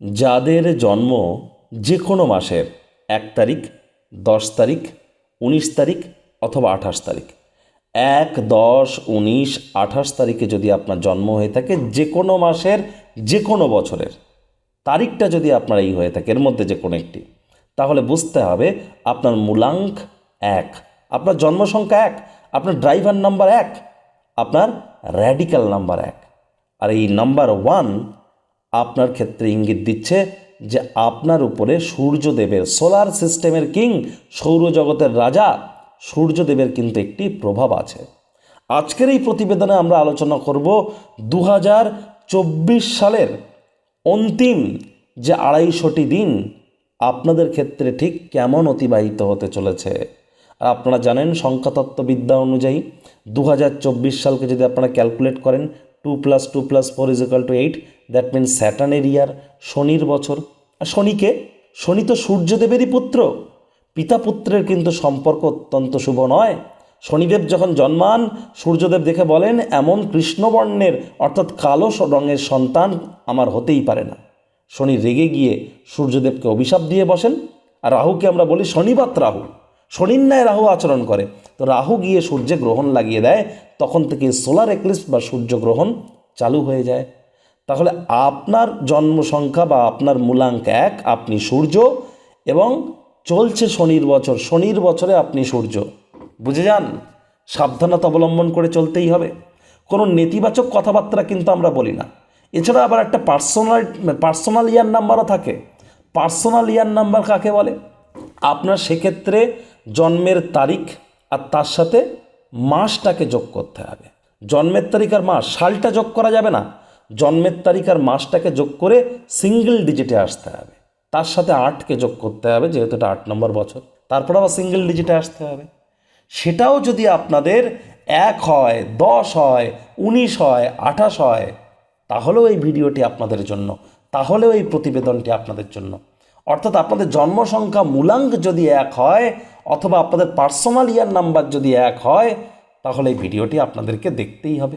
যাদের জন্ম যে কোনো মাসের এক তারিখ, দশ তারিখ, উনিশ তারিখ অথবা আঠাশ তারিখ। এক, দশ, উনিশ, আঠাশ তারিখে যদি আপনার জন্ম হয়ে থাকে যে কোনো মাসের যে কোনো বছরের, তারিখটা যদি আপনার এই হয়ে থাকে, এর মধ্যে যে কোনো একটি, তাহলে বুঝতে হবে আপনার মূলাঙ্ক এক, আপনার জন্ম সংখ্যা এক, আপনার ড্রাইভার নাম্বার এক, আপনার র্যাডিক্যাল নাম্বার এক। আর এই নাম্বার ওয়ান আপনার ক্ষেত্রে ইঙ্গিত দিচ্ছে যে আপনার উপরে সূর্যদেবের সোলার সিস্টেমের কিং, সৌরজগতের রাজা সূর্যদেবের কিন্তু একটি প্রভাব আছে। আজকের এই প্রতিবেদনে আমরা আলোচনা করব দু হাজার চব্বিশ সালের অন্তিম যে আড়াইশোটি দিন আপনাদের ক্ষেত্রে ঠিক কেমন অতিবাহিত হতে চলেছে। আর আপনারা জানেন সংখ্যাতত্ত্ববিদ্যা অনুযায়ী দু হাজার চব্বিশ সালকে যদি আপনারা ক্যালকুলেট করেন, two plus two plus four is equal to eight that means স্যাটার্নের year শনির বছর। আর শনিকে, শনি তো সূর্যদেবেরই পুত্র। পিতা পুত্রের কিন্তু সম্পর্ক অত্যন্ত শুভ নয়। শনিদেব যখন জন্মান, সূর্যদেব দেখে বলেন, এমন কৃষ্ণবর্ণের, অর্থাৎ কালো রঙের সন্তান আমার হতেই পারে না। শনি রেগে গিয়ে সূর্যদেবকে অভিশাপ দিয়ে বসেন। আর রাহুকে আমরা বলি শনিবাত রাহু। শনির ন্যায় রাহু আচরণ করে। তো রাহু গিয়ে সূর্যে গ্রহণ লাগিয়ে দেয়। তখন থেকে সোলার এক্লিপস বা সূর্যগ্রহণ চালু হয়ে যায়। তাহলে আপনার জন্ম সংখ্যা বা আপনার মূলাঙ্ক এক, আপনি সূর্য এবং চলছে শনির বছর, শনির বছরে আপনি সূর্য। বুঝে যান? সাবধানতা অবলম্বন করে চলতেই হবে। কোনো নেতিবাচক কথাবার্তা কিন্তু আমরা বলি না। এছাড়া আবার একটা পার্সোনাল পার্সোনাল ইয়ার নাম্বারও থাকে। পার্সোনাল ইয়ার নাম্বার কাকে বলে? আপনার সেক্ষেত্রে জন্মের তারিখ আর তার সাথে মাসটাকে যোগ করতে হবে। জন্মের তারিখ আর মাস, সালটা যোগ করা যাবে না। জন্মের তারিখ আর মাসটাকে যোগ করে সিঙ্গেল ডিজিটে আসতে হবে। তার সাথে আটকে যোগ করতে হবে, যেহেতু এটা আট নম্বর বছর। তারপর আবার সিঙ্গেল ডিজিটে আসতে হবে। সেটাও যদি আপনাদের এক হয়, দশ হয়, উনিশ হয়, আঠাশ হয়, তাহলেও এই ভিডিওটি আপনাদের জন্য, তাহলেও এই প্রতিবেদনটি আপনাদের জন্য। অর্থাৎ আপনাদের জন্ম সংখ্যা মূলাঙ্ক যদি এক হয়, অথবা আপনাদের পার্সোনাল ইয়ার নাম্বার যদি এক হয়, তাহলে এই ভিডিওটি আপনাদেরকে দেখতেই হবে।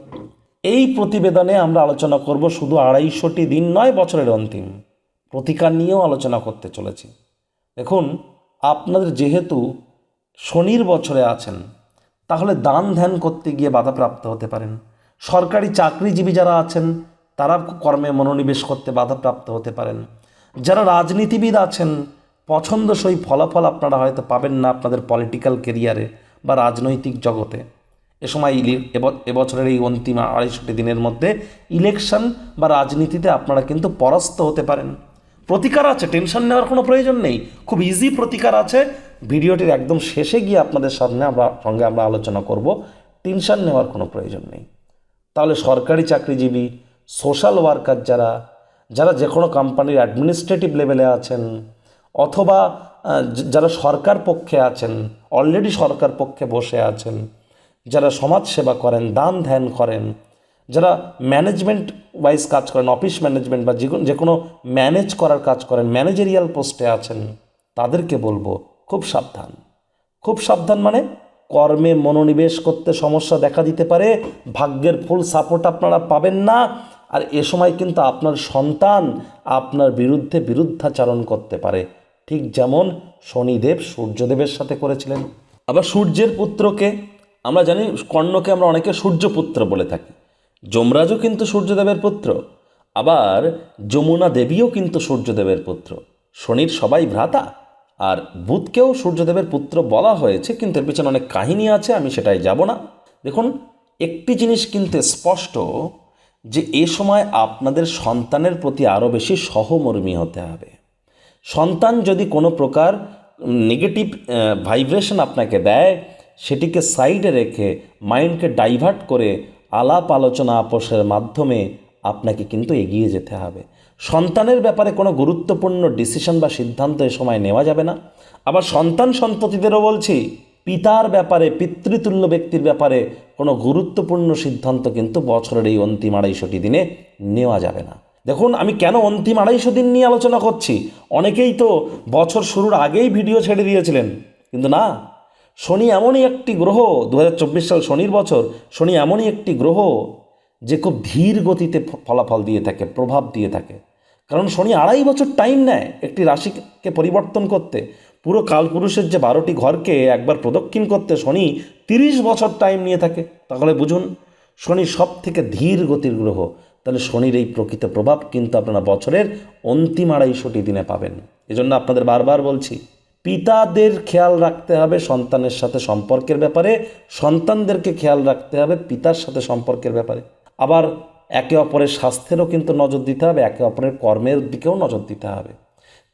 এই প্রতিবেদনে আমরা আলোচনা করব শুধু আড়াইশোটি দিন নয় বছরের অন্তিম। প্রতিকার নিয়েও আলোচনা করতে চলেছি। দেখুন, আপনাদের যেহেতু শনির বছরে আছেন, তাহলে দান ধ্যান করতে গিয়ে বাধাপ্রাপ্ত হতে পারেন। সরকারি চাকরিজীবী যারা আছেন, তারা কর্মে মনোনিবেশ করতে বাধাপ্রাপ্ত হতে পারেন। যারা রাজনীতিবিদ আছেন, পছন্দসই ফলাফল আপনারা হয়তো পাবেন না আপনাদের পলিটিক্যাল কেরিয়ারে বা রাজনৈতিক জগতে। এ সময় ইলি- এব- এবছরের এই অন্তিম আড়াইশোটি দিনের মধ্যে ইলেকশন বা রাজনীতিতে আপনারা কিন্তু পরাস্ত হতে পারেন। প্রতিকার আছে, টেনশন নেওয়ার কোনো প্রয়োজন নেই। খুব ইজি প্রতিকার আছে। ভিডিওটির একদম শেষে গিয়ে আপনাদের সামনে আমরা সঙ্গে আমরা আলোচনা করব। টেনশন নেওয়ার কোনো প্রয়োজন নেই। তাহলে সরকারি চাকরিজীবী সোশ্যাল ওয়ার্কার যারা যারা যে কোনো কোম্পানির অ্যাডমিনিস্ট্রেটিভ লেভেলে আছেন, অথবা যারা সরকার পক্ষে আছেন অলরেডি সরকার পক্ষে বসে আছেন যারা সমাজ সেবা করেন, দান ধ্যান করেন, যারা ম্যানেজমেন্ট ওয়াইজ কাজ করেন অফিস ম্যানেজমেন্ট বা যে কোনো- ম্যানেজ করার কাজ করেন ম্যানেজেরিয়াল পোস্টে আছেন, তাদেরকে বলব খুব সাবধান। খুব সাবধান মানে কর্মে মনোনিবেশ করতে সমস্যা দেখা দিতে পারে, ভাগ্যের ফুল সাপোর্ট আপনারা পাবেন না, আর এ সময় কিন্তু আপনার সন্তান আপনার বিরুদ্ধে বিরুদ্ধাচারণ করতে পারে। ঠিক যেমন শনিদেব সূর্যদেবের সাথে করেছিলেন। আবার সূর্যের পুত্রকে আমরা জানি কর্ণকে আমরা অনেকে সূর্যপুত্র বলে থাকি। যমরাজও কিন্তু সূর্যদেবের পুত্র। আবার যমুনা দেবীও কিন্তু সূর্যদেবের পুত্র। শনির সবাই ভ্রাতা। আর বুধকেও সূর্যদেবের পুত্র বলা হয়েছে, কিন্তু এর পিছনে অনেক কাহিনী আছে, আমি সেটাই যাব না। দেখুন, একটি জিনিস কিন্তু স্পষ্ট, যে এ সময় আপনাদের সন্তানের প্রতি আরও বেশি সহমর্মী হতে হবে। সন্তান যদি কোনো প্রকার নেগেটিভ ভাইব্রেশন আপনাকে দেয় সেটিকে সাইডে রেখে মাইন্ডকে ডাইভার্ট করে আলাপ আলোচনা আপোষের মাধ্যমে আপনাকে কিন্তু এগিয়ে যেতে হবে। সন্তানের ব্যাপারে কোনো গুরুত্বপূর্ণ ডিসিশন বা সিদ্ধান্ত এ সময় নেওয়া যাবে না। আবার সন্তান সন্ততিদেরও বলছি, পিতার ব্যাপারে, পিতৃতুল্য ব্যক্তির ব্যাপারে কোনো গুরুত্বপূর্ণ সিদ্ধান্ত কিন্তু বছরের এই অন্তিম আড়াইশোটি দিনে নেওয়া যাবে না। দেখুন, আমি কেন অন্তিম আড়াইশো দিন নিয়ে আলোচনা করছি? অনেকেই তো বছর শুরুর আগেই ভিডিও ছেড়ে দিয়েছিলেন। কিন্তু না শনি এমনই একটি গ্রহ দু হাজার চব্বিশ সাল শনির বছর, শনি এমনই একটি গ্রহ যে খুব ধীর গতিতে ফলাফল দিয়ে থাকে, প্রভাব দিয়ে থাকে। কারণ শনি আড়াই বছর টাইম নেয় একটি রাশিকে পরিবর্তন করতে। পুরো কালপুরুষের যে বারোটি ঘরকে একবার প্রদক্ষিণ করতে শনি তিরিশ বছর টাইম নিয়ে থাকে। তাহলে বুঝুন, শনি সব থেকে ধীর গতির গ্রহ। তাহলে শনির এই প্রকৃত প্রভাব কিন্তু আপনারা বছরের অন্তিম আড়াইশোটি দিনে পাবেন। এজন্য আপনাদের বারবার বলছি পিতাদের খেয়াল রাখতে হবে সন্তানের সাথে সম্পর্কের ব্যাপারে, সন্তানদেরকে খেয়াল রাখতে হবে পিতার সাথে সম্পর্কের ব্যাপারে। আবার একে অপরের স্বাস্থ্যেরও কিন্তু নজর দিতে হবে, একে অপরের কর্মের দিকেও নজর দিতে হবে।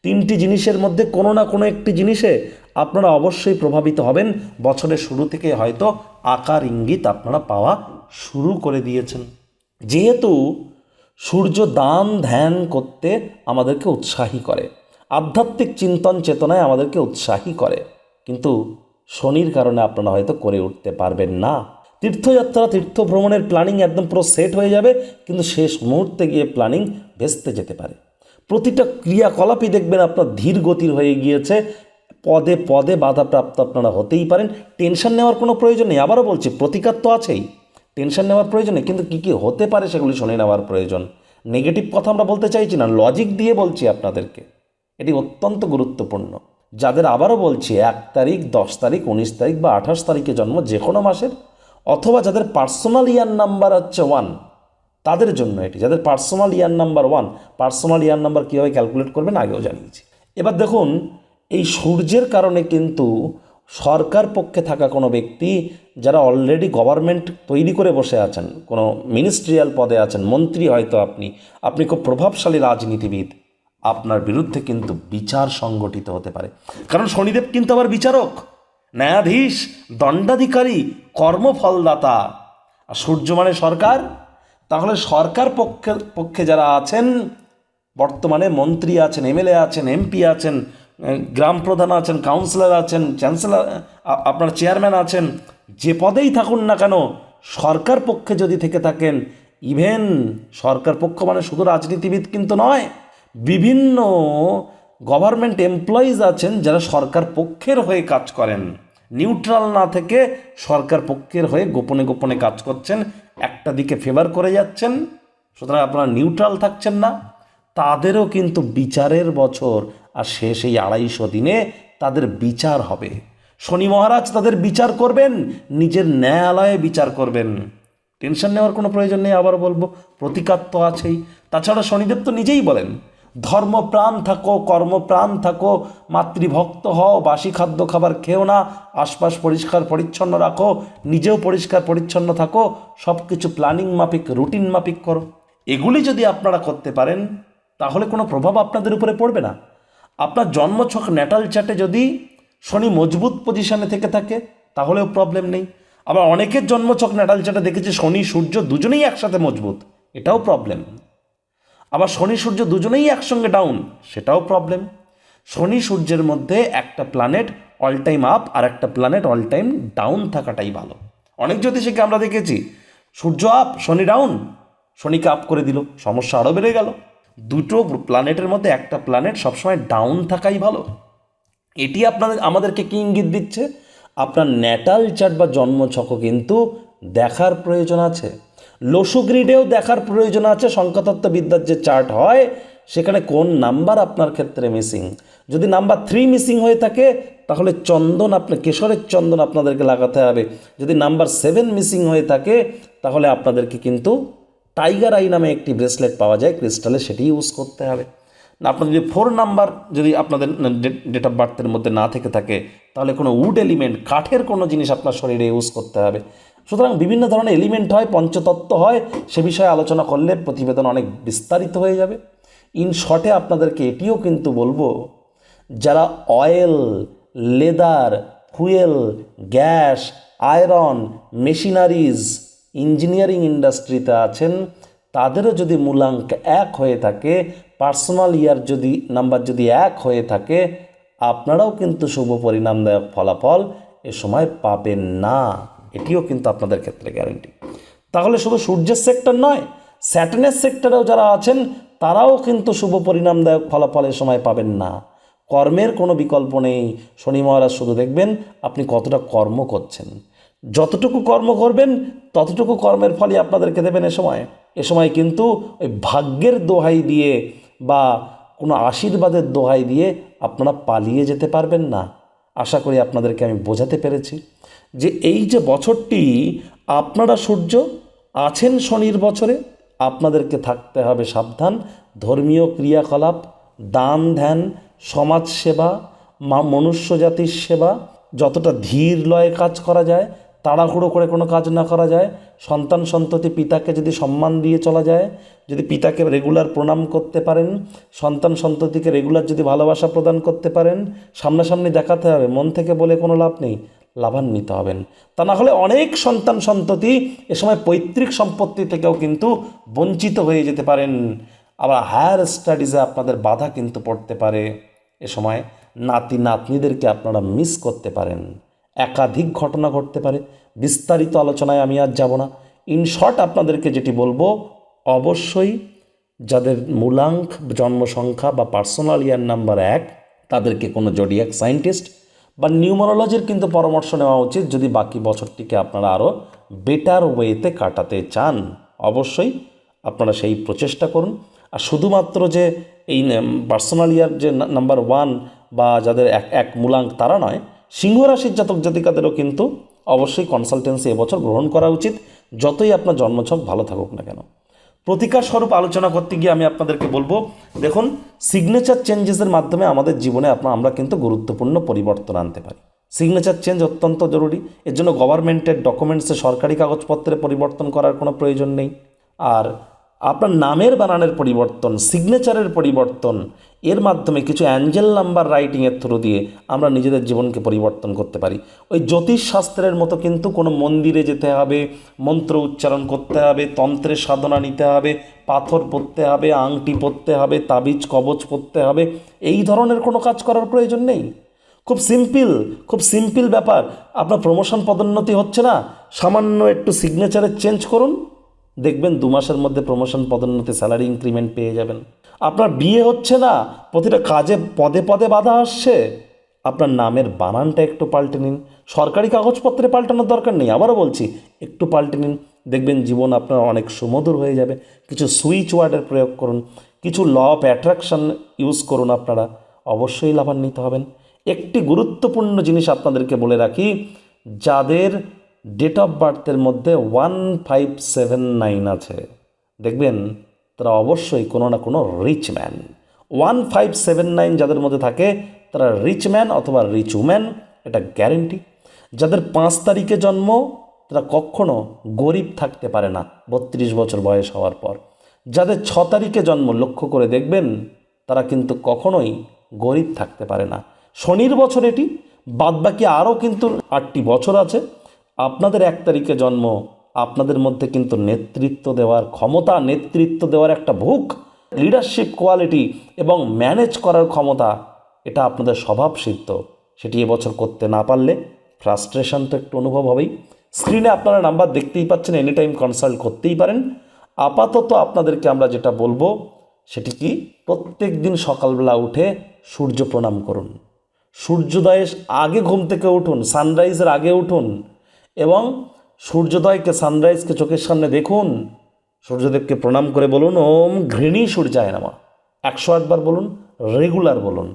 তিনটি জিনিসের মধ্যে কোনো না কোনো একটি জিনিসে আপনারা অবশ্যই প্রভাবিত হবেন। বছরের শুরু থেকে হয়তো আকার ইঙ্গিত আপনারা পাওয়া শুরু করে দিয়েছেন। যেহেতু সূর্য দান ধ্যান করতে আমাদেরকে উৎসাহী করে আধ্যাত্মিক চিন্তন চেতনায় আমাদেরকে উৎসাহী করে। কিন্তু শনির কারণে আপনারা হয়তো করে উঠতে পারবেন না। তীর্থযাত্রা তীর্থ ভ্রমণের প্ল্যানিং একদম পুরো সেট হয়ে যাবে, কিন্তু শেষ মুহূর্তে গিয়ে প্ল্যানিং ভেস্তে যেতে পারে। প্রতিটা ক্রিয়াকলাপই দেখবেন আপনার ধীর গতির হয়ে গিয়েছে। পদে পদে বাধাপ্রাপ্ত আপনারা হতেই পারেন। টেনশন নেওয়ার কোনো প্রয়োজন নেই। আবারও বলছি, প্রতিকার তো আছেই। টেনশন নেওয়ার প্রয়োজন নেই। কিন্তু কী কী হতে পারে সেগুলি শুনে নেওয়ার প্রয়োজন। নেগেটিভ কথা আমরা বলতে চাইছি না। লজিক দিয়ে বলছি আপনাদেরকে। এটি অত্যন্ত গুরুত্বপূর্ণ। যাদের আবারও বলছি, এক তারিখ, দশ তারিখ, উনিশ তারিখ বা আঠাশ তারিখে জন্ম যে কোনো মাসের, অথবা যাদের পার্সোনাল ইয়ার নাম্বার হচ্ছে ওয়ান, তাদের জন্য এটি। যাদের personal year number one, personal year number কীভাবে ক্যালকুলেট করবেন আগেও জানিয়েছি। এবার দেখুন, এই সূর্যের কারণে কিন্তু সরকার পক্ষে থাকা কোনো ব্যক্তি, যারা অলরেডি গভর্নমেন্ট তৈরি করে বসে আছেন, কোনো মিনিস্ট্রিয়াল পদে আছেন, মন্ত্রী হয়তো আপনি আপনি খুব প্রভাবশালী রাজনীতিবিদ আপনার বিরুদ্ধে কিন্তু বিচার সংগঠিত হতে পারে। কারণ শনিদেব কিন্তু আবার বিচারক। ন্যায়াধীশ, দণ্ডাধিকারী, কর্মফলদাতা। আর সূর্য মানে সরকার। তাহলে সরকার পক্ষে পক্ষে যারা আছেন, বর্তমানে মন্ত্রী আছেন, এমএলএ আছেন, এমপি আছেন গ্রাম প্রধান আছেন, কাউন্সিলর আছেন, চ্যান্সেলর আপনার চেয়ারম্যান আছেন, যে পদেই থাকুন না কেন, সরকার পক্ষে যদি থেকে থাকেন, ইভেন সরকার পক্ষ মানে শুধু রাজনীতিবিদ কিন্তু নয় বিভিন্ন গভর্নমেন্ট এমপ্লয়িজ আছেন যারা সরকার পক্ষের হয়ে কাজ করেন। নিউট্রাল না থেকে সরকার পক্ষের হয়ে গোপনে গোপনে কাজ করছেন, একটা দিকে ফেভার করে যাচ্ছেন, সুতরাং আপনারা নিউট্রাল থাকছেন না। তাদেরও কিন্তু বিচারের বছর, আর শেষ এই আড়াইশো দিনে তাদের বিচার হবে। শনি মহারাজ তাদের বিচার করবেন, নিজের ন্যায়ালয়ে বিচার করবেন। টেনশন নেওয়ার কোনো প্রয়োজন নেই আবার বলব, প্রতিকার তো আছেই। তাছাড়া শনিদেব তো নিজেই বলেন ধর্মপ্রাণ থাকো, কর্মপ্রাণ থাকো, মাতৃভক্ত হও, বাসি খাদ্য খাবার খেও না, আশপাশ পরিষ্কার পরিচ্ছন্ন রাখো, নিজেও পরিষ্কার পরিচ্ছন্ন থাকো সব কিছু প্ল্যানিং মাফিক রুটিন মাফিক করো। এগুলি যদি আপনারা করতে পারেন, তাহলে কোনো প্রভাব আপনাদের উপরে পড়বে না। আপনার জন্মছক ন্যাটাল চাটে যদি শনি মজবুত পজিশনে থেকে থাকে, তাহলেও প্রবলেম নেই। আবার অনেকের জন্মছক ন্যাটাল চাটে দেখেছি শনি, সূর্য দুজনেই একসাথে মজবুত, এটাও প্রবলেম আবার শনি, সূর্য দুজনেই একসঙ্গে ডাউন সেটাও প্রবলেম শনি, সূর্যের মধ্যে একটা প্ল্যানেট অল টাইম আপ আর একটা প্ল্যানেট অল টাইম ডাউন থাকাটাই ভালো। অনেক জ্যোতিষীকে আমরা দেখেছি, সূর্য আপ শনি ডাউন শনিকে আপ করে দিল, সমস্যা আরও বেড়ে গেল। দুটো প্ল্যানেটের মধ্যে একটা প্ল্যানেট সবসময় ডাউন থাকাই ভালো। এটি আপনাদের, আমাদেরকে কি ইঙ্গিত দিচ্ছে? আপনার ন্যাটাল চার্ট বা জন্মছকও কিন্তু দেখার প্রয়োজন আছে। লসু গ্রিডেও দেখার প্রয়োজন আছে, সংখ্যাতত্ত্ববিদ্যার যে চার্ট হয়, সেখানে কোন নাম্বার আপনার ক্ষেত্রে মিসিং? যদি নাম্বার থ্রি মিসিং হয়ে থাকে, তাহলে চন্দন আপনি, কেশরের চন্দন আপনাদেরকে লাগাতে হবে। যদি নাম্বার সেভেন মিসিং হয়ে থাকে, তাহলে আপনাদেরকে কিন্তু টাইগার আই নামে একটি ব্রেসলেট পাওয়া যায়, ক্রিস্টালে সেটি ইউজ করতে হবে। আপনার যদি ফোর নাম্বার, যদি আপনাদের ডেট অফ বার্থের মধ্যে না থেকে থাকে, তাহলে কোনো উড এলিমেন্ট, কাঠের কোনো জিনিস আপনার শরীরে ইউজ করতে হবে। সুতরাং বিভিন্ন ধরনের এলিমেন্ট হয়, পঞ্চতত্ত্ব হয়, সে বিষয়ে আলোচনা করলে প্রতিবেদন অনেক বিস্তারিত হয়ে যাবে। ইন শর্টে আপনাদেরকে এটিও কিন্তু বলব, যারা oil leather fuel gas iron machineries engineering ইন্ডাস্ট্রিতে আছেন, তাদেরও যদি মূলাঙ্ক এক হয়ে থাকে পার্সোনাল ইয়ার যদি নাম্বার যদি এক হয়ে থাকে, আপনারাও কিন্তু শুভ পরিণামদায়ক ফলাফল এ সময় পাবেন না। এটিও কিন্তু আপনাদের ক্ষেত্রে গ্যারেন্টি তাহলে শুধু সূর্যের সেক্টর নয় স্যাটেনের সেক্টরেও যারা আছেন, তারাও কিন্তু শুভ পরিণামদায়ক ফলাফল এ সময় পাবেন না। কর্মের কোনো বিকল্প নেই। শনি মহারাজ শুধু দেখবেন, আপনি কতটা কর্ম করছেন। যতটুকু কর্ম করবেন, ততটুকু কর্মের ফলই আপনাদেরকে দেবেন এ সময়। এ সময় কিন্তু ওই ভাগ্যের দোহাই দিয়ে বা কোনো আশীর্বাদের দোহাই দিয়ে আপনারা পালিয়ে যেতে পারবেন না। আশা করি আপনাদেরকে আমি বোঝাতে পেরেছি। যে এই যে বছরটি আপনারা সূর্য, আছেন শনির বছরে, আপনাদেরকে থাকতে হবে সাবধান। ধর্মীয় ক্রিয়াকলাপ, দান ধ্যান সমাজসেবা মা মনুষ্য জাতির সেবা, যতটা ধীর লয়ে কাজ করা যায়, তাড়াহুড়ো করে কোনো কাজ না করা যায়, সন্তান সন্ততি পিতাকে যদি সম্মান দিয়ে চলা যায়, যদি পিতাকে রেগুলার প্রণাম করতে পারেন, সন্তান সন্ততিকে রেগুলার যদি ভালোবাসা প্রদান করতে পারেন, সামনাসামনি দেখাতে হবে, মন থেকে বলে কোনো লাভ নেই। লাভান্বিত হবেন। তা না হলে অনেক সন্তান সন্ততি এ সময় পৈতৃক সম্পত্তি থেকেও কিন্তু বঞ্চিত হয়ে যেতে পারেন। আবার হায়ার স্টাডিজে আপনাদের বাধা কিন্তু পড়তে পারে। এ সময় নাতি নাতনিদেরকে আপনারা মিস করতে পারেন। একাধিক ঘটনা ঘটতে পারে। বিস্তারিত আলোচনায় আমি আর যাব না। ইন শর্ট আপনাদেরকে যেটি বলব, অবশ্যই যাদের মূলাঙ্ক জন্ম সংখ্যা বা পার্সোনাল ইয়ার নাম্বার এক, তাদেরকে কোনো জডিয়াক সায়েন্টিস্ট বা নিউমারোলজির কিন্তু পরামর্শ নেওয়া উচিত যদি বাকি বছরটিকে আপনারা আরও বেটার ওয়েতে কাটাতে চান। অবশ্যই আপনারা সেই প্রচেষ্টা করুন। আর শুধুমাত্র যে এই পার্সোনাল ইয়ার যে নাম্বার ওয়ান বা যাদের এক এক মূলাঙ্ক তারা নয় সিংহ রাশির জাতক জাতিকাদেরও কিন্তু অবশ্যই কনসালটেন্সি এবছর গ্রহণ করা উচিত। যতই আপনার জন্মছক ভালো থাকুক না কেন। প্রতিকার স্বরূপ আলোচনা করতে গিয়ে আমি আপনাদেরকে বলব, দেখুন সিগনেচার চেঞ্জেসের মাধ্যমে আমাদের জীবনে আপনার আমরা কিন্তু গুরুত্বপূর্ণ পরিবর্তন আনতে পারি। সিগনেচার চেঞ্জ অত্যন্ত জরুরি। এর জন্য গভর্নমেন্টের ডকুমেন্টসে সরকারি কাগজপত্রে পরিবর্তন করার কোনো প্রয়োজন নেই। আর আপনার নামের বানানের পরিবর্তন সিগনেচারের পরিবর্তন, এর মাধ্যমে কিছু অ্যাঞ্জেল নাম্বার রাইটিংয়ের থ্রু দিয়ে আমরা নিজেদের জীবনকে পরিবর্তন করতে পারি। ওই জ্যোতিষ শাস্ত্রের মতো কিন্তু কোনো মন্দিরে যেতে হবে, মন্ত্র উচ্চারণ করতে হবে, তন্ত্রের সাধনা নিতে হবে, পাথর পরতে হবে, আংটি পরতে হবে, তাবিজ, কবচ পরতে হবে, এই ধরনের কোনো কাজ করার প্রয়োজন নেই। খুব সিম্পল খুব সিম্পল ব্যাপার। আপনার প্রমোশন পদোন্নতি হচ্ছে না, সামান্য একটু সিগনেচারের চেঞ্জ করুন। দেখবেন দু মাসের মধ্যে প্রমোশন পদোন্নতি স্যালারি ইনক্রিমেন্ট পেয়ে যাবেন। আপনার বিয়ে হচ্ছে না, প্রতিটা কাজে পদে পদে বাধা আসছে। আপনার নামের বানানটা একটু পাল্টে নিন। সরকারি কাগজপত্রে পাল্টানোর দরকার নেই, আবারও বলছি, একটু পাল্টে নিন। দেখবেন জীবন আপনার অনেক সুমধুর হয়ে যাবে। কিছু সুইচ ওয়ার্ডের প্রয়োগ করুন। কিছু ল অফ অ্যাট্রাকশন ইউজ করুন আপনারা। অবশ্যই লাভান্বিত হবেন। একটি গুরুত্বপূর্ণ জিনিস আপনাদেরকে বলে রাখি, যাদের ডেট অফ বার্থের মধ্যে ওয়ান ফাইভ সেভেন নাইন আছে। দেখবেন, তারা অবশ্যই কোনো না কোনো rich man one five seven nine যাদের মধ্যে থাকে, তারা রিচ ম্যান অথবা রিচ উম্যান এটা গ্যারেন্টি যাদের পাঁচ তারিখে জন্ম, তারা কখনো গরিব থাকতে পারে না, বত্রিশ বছর বয়স হওয়ার পর। যাদের ছ তারিখে জন্ম, লক্ষ্য করে দেখবেন, তারা কিন্তু কখনোই গরিব থাকতে পারে না। শনির বছর এটি, বাদবাকি আরও কিন্তু আটটি বছর আছে। আপনাদের এক তারিখে জন্ম, আপনাদের মধ্যে কিন্তু নেতৃত্ব দেওয়ার ক্ষমতা, নেতৃত্ব দেওয়ার একটা ভুক লিডারশিপ কোয়ালিটি এবং ম্যানেজ করার ক্ষমতা, এটা আপনাদের স্বভাব সিদ্ধ। সেটি এবছর করতে না পারলে ফ্রাস্ট্রেশন তো একটু অনুভব হবেই। স্ক্রিনে আপনারা নাম্বার দেখতেই পাচ্ছেন এনি টাইম কনসাল্ট করতেই পারেন। আপাতত আপনাদেরকে আমরা যেটা বলব, সেটি কি? প্রত্যেক দিন সকালবেলা উঠে সূর্য প্রণাম করুন। সূর্যোদয়ের আগে ঘুম থেকে উঠুন সানরাইজের আগে উঠুন এবং সূর্যোদয়কে সানরাইজকে চোখের সামনে দেখুন। সূর্যদেবকে প্রণাম করে বলুন, ওম ঘৃণী সূর্যায় নামা। একশো আটবার বলুন রেগুলার বলুন।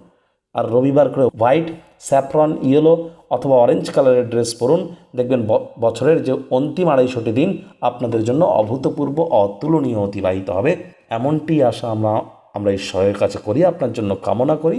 আর রবিবার করে হোয়াইট স্যাফরন ইয়েলো অথবা অরেঞ্জ কালারের ড্রেস পরুন। দেখবেন বছরের যে অন্তিম আড়াইশোটি দিন আপনাদের জন্য অভূতপূর্ব, অতুলনীয় অতিবাহিত হবে। এমনটি আশা আমরা আমরা ঈশ্বরের কাছে করি, আপনার জন্য কামনা করি।